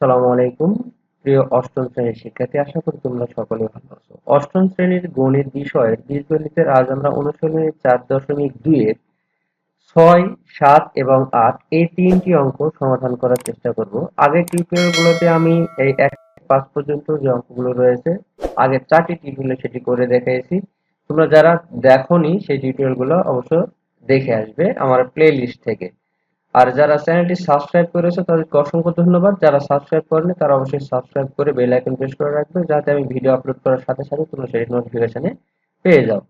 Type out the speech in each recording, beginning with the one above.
আসসালামু আলাইকুম। প্রিয় অষ্টম শ্রেণির শিক্ষার্থী, আশা করি তোমরা সকলে ভালো আছো। অষ্টম শ্রেণির গণিত বিষয়ের বীজগণিতের আজ আমরা অনুশীলনী চার দশমিক দুইয়ের ছয়, সাত এবং আট এই তিনটি অঙ্ক সমাধান করার চেষ্টা করব। আগের টিউটোরিয়ালগুলোতে আমি এই এক পাঁচ পর্যন্ত যে অঙ্কগুলো রয়েছে, আগের চারটি টিউটোরিয়ালে সেটি করে দেখিয়েছি তোমরা যারা দেখোনি সেই টিউটোরিয়ালগুলো অবশ্য দেখে আসবে আমার প্লে লিস্ট থেকে। আর যারা চ্যানেলটি সাবস্ক্রাইব করেছে, তাদেরকে অসংখ্য ধন্যবাদ। যারা সাবস্ক্রাইব করেনি, তারা অবশ্যই সাবস্ক্রাইব করে বেল আইকন প্রেস করে রাখবে, যাতে আমি ভিডিও আপলোড করার সাথে সাথে তোমরা সেই নোটিফিকেশনে পেয়ে যাও।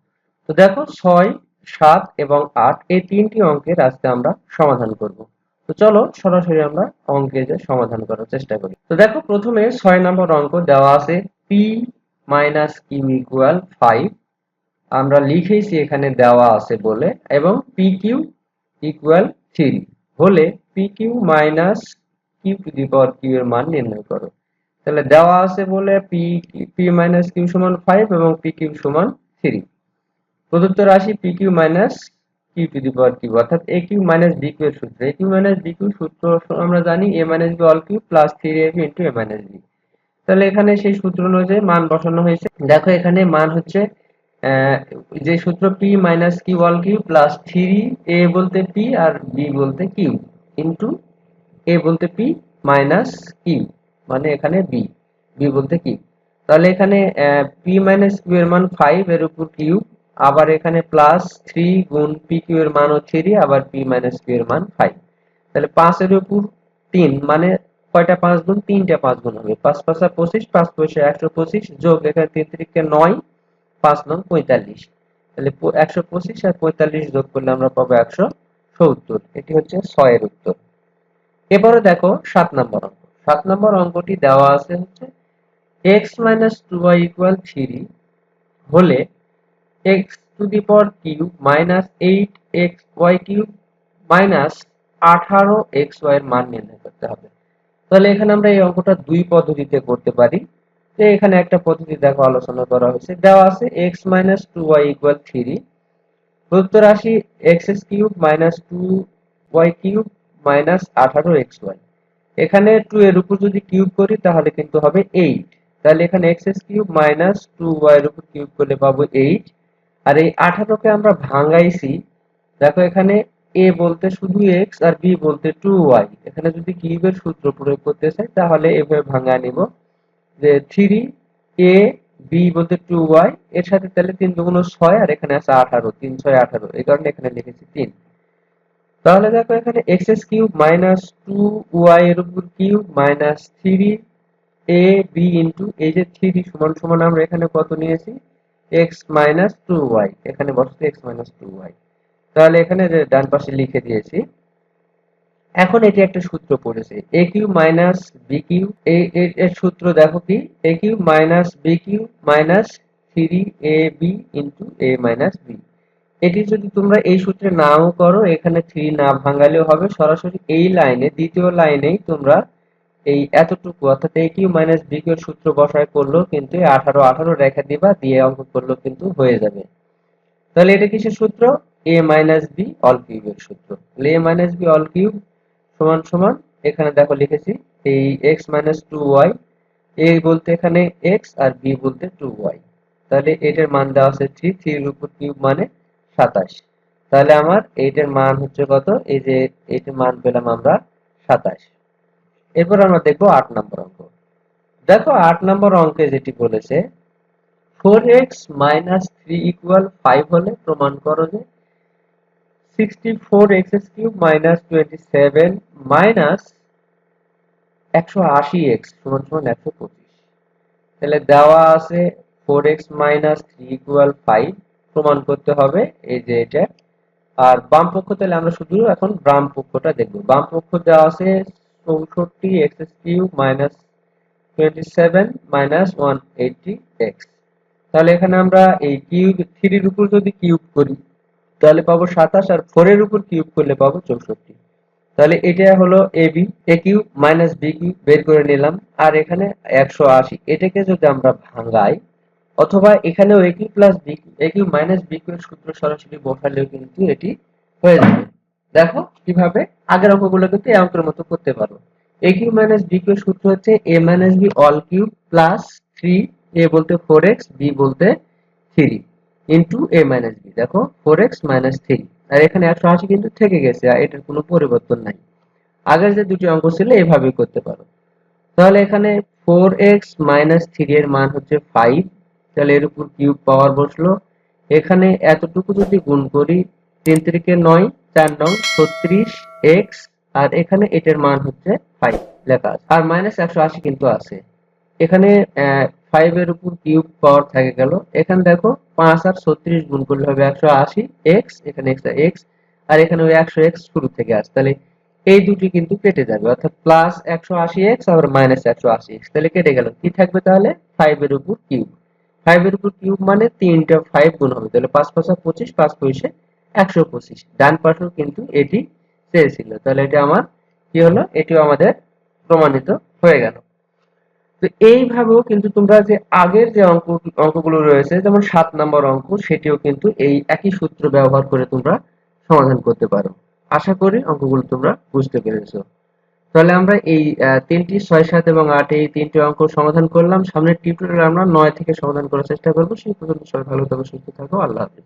তো দেখো, ছয়, সাত এবং আট, এই তিনটি অঙ্কের আজকে আমরা সমাধান করব। তো চলো, সরাসরি আমরা অঙ্কে যে সমাধান করার চেষ্টা করি। তো দেখো, প্রথমে ছয় নম্বর অঙ্ক দেওয়া আছে P minus Q equal five আমরা লিখেছি এখানে দেওয়া আছে বলে, এবং পি কিউ ইকুয়াল থ্রি হলে P Q minus Q to the power Q এর মান নির্ণয় করো। তাহলে দেওয়া আছে বলে পি পি মাইনাস কিউ সমান ফাইভ এবং পি কিউ সমান থ্রি প্রদত্ত রাশি P Q minus Q to the power Q অর্থাৎ A Q minus B Q এর সূত্র। A Q minus B Q সূত্র আমরা জানি A minus B all Q plus three A B A minus B তাহলে এখানে সেই সূত্র অনুযায়ী মান বসানো হয়েছে। দেখো এখানে মান হচ্ছে যে সূত্র P minus Q all Q plus three A বলতে পি আর বি বলতে কিউ ইন্টু এ বলতে পি মাইনাস কিউ মানে এখানে বি বি বলতে কিউ তাহলে এখানে পি মাইনাস কিউ এর মান ফাইভ এর উপর কিউ আবার এখানে প্লাস থ্রি গুণ পি কিউ এর মান থ্রি আবার পি মাইনাস কিউ এর মান ফাইভ তাহলে পাঁচের উপর তিন মানে কয়টা পাঁচ গুণ? তিনটা পাঁচ গুণ হবে। পাঁচ পাঁচা পঁচিশ, পাঁচ পয়সা একশো পঁচিশ, যোগ এখানে তিন তিরিকে নয় পাঁচ নং পঁয়তাল্লিশ। তাহলে একশো পঁচিশ আর পঁয়তাল্লিশ যোগ করলে আমরা পাবো একশো সত্তর। এটি হচ্ছে ছয়ের উত্তর। এবারে দেখো সাত নম্বর অঙ্ক। সাত নম্বর অঙ্কটি দেওয়া আছে হচ্ছে X minus two Y equal three হলে X to the power cube minus eight X Y cube minus আঠারো এক্স ওয়াই এর মান নির্ণয় করতে হবে। তাহলে এখানে আমরা এই অঙ্কটা দুই পদ্ধতিতে করতে পারি। তো এখানে একটা পদ্ধতি দেখো আলোচনা করা হয়েছে। দেওয়া আছে X minus two Y equal three প্রদত্ত রাশি X S cube minus two Y cube minus আঠারো এক্স ওয়াই এখানে টু এর উপর যদি কিউব করি, তাহলে কিন্তু হবে এইট তাহলে এখানে X S cube minus two Y এর উপর কিউব করলে পাবো এইট আর এই আঠারোকে আমরা ভাঙাইছি, দেখো এখানে এ বলতে শুধু এক্স আর বি বলতে টু ওয়াই এখানে যদি কিউবের সূত্র প্রয়োগ করতে চাই, তাহলে এভাবে ভাঙা নিব। যে থ্রি এ বি বলতে টু ওয়াই এর সাথে তাহলে তিন দুগুণ ছয়, আর এখানে আছে আঠারো, তিন ছয় আঠারো, এই কারণে এখানে লিখেছি তিন। তাহলে দেখো এখানে X S cube minus two Y এর উপর cube minus three A B into এই যে থ্রি সমান সমান আমরা এখানে কত নিয়েছি? এক্স মাইনাস টু ওয়াই এখানে বসছে এক্স মাইনাস টু ওয়াই তাহলে এখানে ডান পাশে লিখে দিয়েছি এখন এটি একটা সূত্র পড়েছে। A Q minus B Q এর সূত্র দেখো কি? A Q minus B Q minus three A B into A minus B এটি যদি তোমরা এই সূত্রে নাও করো, এখানে থ্রি না ভাঙালেও হবে। সরাসরি এই লাইনে, দ্বিতীয় লাইনেই তোমরা এই এতটুকু, অর্থাৎ A Q minus B Q সূত্র বসায় করলেও কিন্তু আঠারো আঠারো রেখা দিবা, দিয়ে অঙ্ক করলেও কিন্তু হয়ে যাবে। তাহলে এটা কিসের সূত্র? এ মাইনাস বি অল কিউবের সূত্র। A minus B all cube সমান সমান, এখানে দেখো লিখেছি, এই X minus two Y A বলতে এখানে এক্স আর বি বলতে টু ওয়াই তাহলে এটার মান দেওয়া আছে থ্রি থ্রির উপর কিউব মানে সাতাশ। তাহলে আমার এইটার মান হচ্ছে কত? এই যে এইটার মান পেলাম আমরা সাতাশ। এরপর আমরা দেখব আট নম্বর অঙ্ক। দেখো আট নম্বর অঙ্কে যেটি বলেছে four X minus three equal five হলে প্রমাণ করো যে sixty four X cube minus twenty seven minus একশো আশি এক্স সমান সমান একশো পঁচিশ। তাহলে দেওয়া আছে four X minus three equal five প্রমাণ করতে হবে এই যে এটা। আর বাম পক্ষ তাহলে আমরা শুধু এখন বাম পক্ষটা দেখব। বাম পক্ষ দেওয়া আছে চৌষট্টি X cube minus twenty seven minus one eighty X তাহলে এখানে আমরা এই কিউব থ্রির উপর যদি কিউব করি তাহলে পাবো সাতাশ আর ফোর এর উপর কিউব করলে পাবো চৌষট্টি। তাহলে এটা হলো A B A cube minus B cube বের করে নিলাম। আর এখানে একশো আশি, এটাকে যদি আমরা ভাঙাই, অথবা এখানেও A Q plus B A Q minus B Q সূত্র সরাসরি বসালেও কিন্তু এটি হয়ে যাবে। দেখো কীভাবে আগের অঙ্কগুলো কিন্তু এই অঙ্কের মতো করতে পারো A Q minus B Q সূত্র হচ্ছে A minus B all cube plus three A বলতে ফোর এক্স বি বলতে three into A minus B দেখো ফোর এক্স মাইনাস থ্রি আর এখানে একশো আশি কিন্তু থেকে গেছে, আর এটার কোনো পরিবর্তন নাই। আগের যে দুটি অঙ্ক ছিল, এভাবেই করতে পারো। তাহলে এখানে ফোর এক্স মাইনাস থ্রি এর মান হচ্ছে ফাইভ তাহলে এর উপর কিউব পাওয়ার বসল। এখানে এতটুকু যদি গুণ করি, তিন তিরিকে নয়, চার নং, ছত্রিশ এক্স আর এখানে এটার মান হচ্ছে ফাইভ লেখা আর মাইনাস একশো আশি কিন্তু আছে। এখানে ফাইভ এর উপর কিউব পাওয়ার থেকে গেল এখানে দেখো, পাঁচ আর ছত্রিশ গুণ করলে হবে একশো আশি এক্স এখানে এক্স এক্স আর এখানে ওই একশো এক্স শুরু থেকে আসে। তাহলে এই দুটি কিন্তু কেটে যাবে, অর্থাৎ প্লাস একশো আশি এক্স আবার মাইনাস একশো আশি এক্স তাহলে কেটে গেল, কি থাকবে তাহলে? ফাইভ এর উপর কিউব ফাইভ এর উপর কিউব মানে তিনটা ফাইভ গুণ হবে, তাহলে পাঁচ পাঁচা পঁচিশ, পাঁচ পঁচিশে একশো পঁচিশ। ডান পাশেও কিন্তু এটি চেয়েছিল তাহলে এটা আমার কি হলো? এটিও আমাদের প্রমাণিত হয়ে গেল। তো এইভাবেও কিন্তু তোমরা যে আগের যে অঙ্ক, অঙ্কগুলো রয়েছে, যেমন সাত নম্বর অঙ্ক, সেটিও কিন্তু এই একই সূত্র ব্যবহার করে তোমরা সমাধান করতে পারো। আশা করি অঙ্কগুলো তোমরা বুঝতে পেরেছ। তাহলে আমরা এই তিনটি, ছয়, সাত এবং আট এই তিনটি অঙ্ক সমাধান করলাম। সামনের টিউটোরিয়ালে আমরা নয় থেকে সমাধান করার চেষ্টা করব। সেই পর্যন্ত সবাই ভালো থাকো, সুস্থ থাকো। আল্লাহ হাফিজ।